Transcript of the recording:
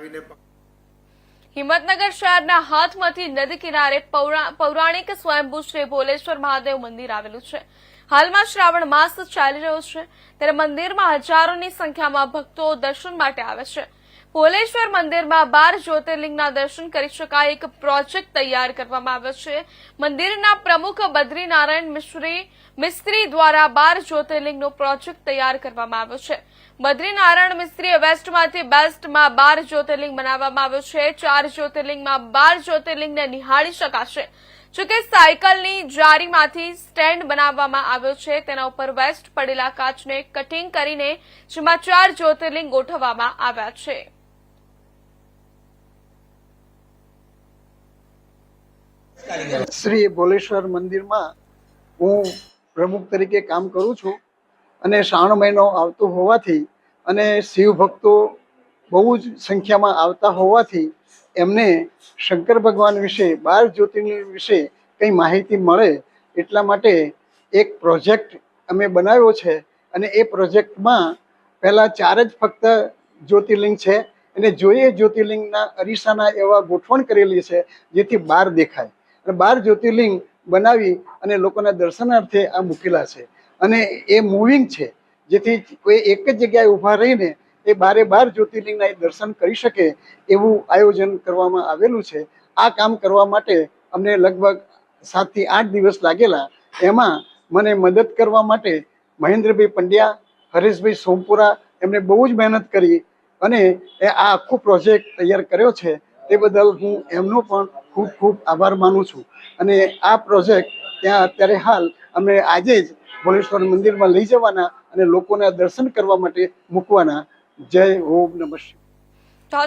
આવીને હિંમતનગર શહેરના હાથમાંથી નદી કિનારે પૌરા- પૌરાણિક સ્વયંભૂ શ્રી ભોલેશ્વર મહાદેવ મંદિર આવેલું છે. હાલમાં શ્રાવણ માસ ચાલી રહ્યો છે. ત્યારે મંદિરમાં હજારોની સંખ્યામાં ભક્તો દર્શન માટે આવે છે. ભોલેશ્વર મંદિરમાં બાર જ્યોતિર્લિંગના દર્શન કરી શકાય એક પ્રોજેક્ટ તૈયાર કરવામાં આવ્યો છે. મંદિરના પ્રમુખ બદ્રીનારાયણ મિશ્રી, મિસ્ત્રી દ્વારા બાર જ્યોતિર્લિંગનો પ્રોજેક્ટ તૈયાર કરવામાં આવ્યો છે. બદ્રીનારાયણ મિસ્ત્રીએ વેસ્ટમાંથી બેસ્ટમાં બાર જ્યોતિર્લિંગ બનાવવામાં આવ્યો છે. ચાર જ્યોતિર્લિંગમાં બાર જ્યોતિર્લિંગને નિહાળી શકાશે. જોકે સાયકલની જારીમાંથી સ્ટેન્ડ બનાવવામાં આવ્યો છે. તેના ઉપર વેસ્ટ પડેલા કાચને કટિંગ કરીને જેમાં ચાર જ્યોતિર્લિંગ ગોઠવવામાં આવ્યા છે. શ્રી ભોલેશ્વર મંદિરમાં હું પ્રમુખ તરીકે કામ કરું છું અને શ્રાવણ મહિનો આવતો હોવાથી અને શિવ ભક્તો બહુ જ સંખ્યામાં આવતા હોવાથી એમને શંકર ભગવાન વિશે, બાર જ્યોતિર્લિંગ વિશે કંઈ માહિતી મળે એટલા માટે એક પ્રોજેક્ટ અમે બનાવ્યો છે અને એ પ્રોજેક્ટમાં પહેલાં ચાર જ ફક્ત જ્યોતિર્લિંગ છે અને જોઈએ જ્યોતિર્લિંગના અરીસાના એવા ગોઠવણ કરેલી છે જેથી બાર દેખાય. અને બાર જ્યોતિર્લિંગ બનાવી અને લોકોના દર્શનાર્થે આ મૂકેલા છે. અને એ મૂવિંગ છે. જેથી કોઈ એક જ જગ્યાએ ઊભા રહીને એ બારે બાર જ્યોતિર્લિંગના એ દર્શન કરી શકે એવું આયોજન કરવામાં આવેલું છે. આ કામ કરવા માટે અમને લગભગ સાતથી આઠ દિવસ લાગેલા. એમાં મને મદદ કરવા માટે મહેન્દ્રભાઈ પંડ્યા, હરેશભાઈ સોમપુરા એમણે બહુ જ મહેનત કરી અને આ આખો પ્રોજેક્ટ તૈયાર કર્યો છે. તે બદલ હું એમનો પણ ખૂબ ખૂબ આભાર માનું છું અને આ પ્રોજેક્ટ ત્યાં અત્યારે હાલ અમે આજે જ ભોલેશ્વર મંદિરમાં લઈ જવાના અને લોકોના દર્શન કરવા માટે મૂકવાના જય ઓમ નમઃ શિવાય. તો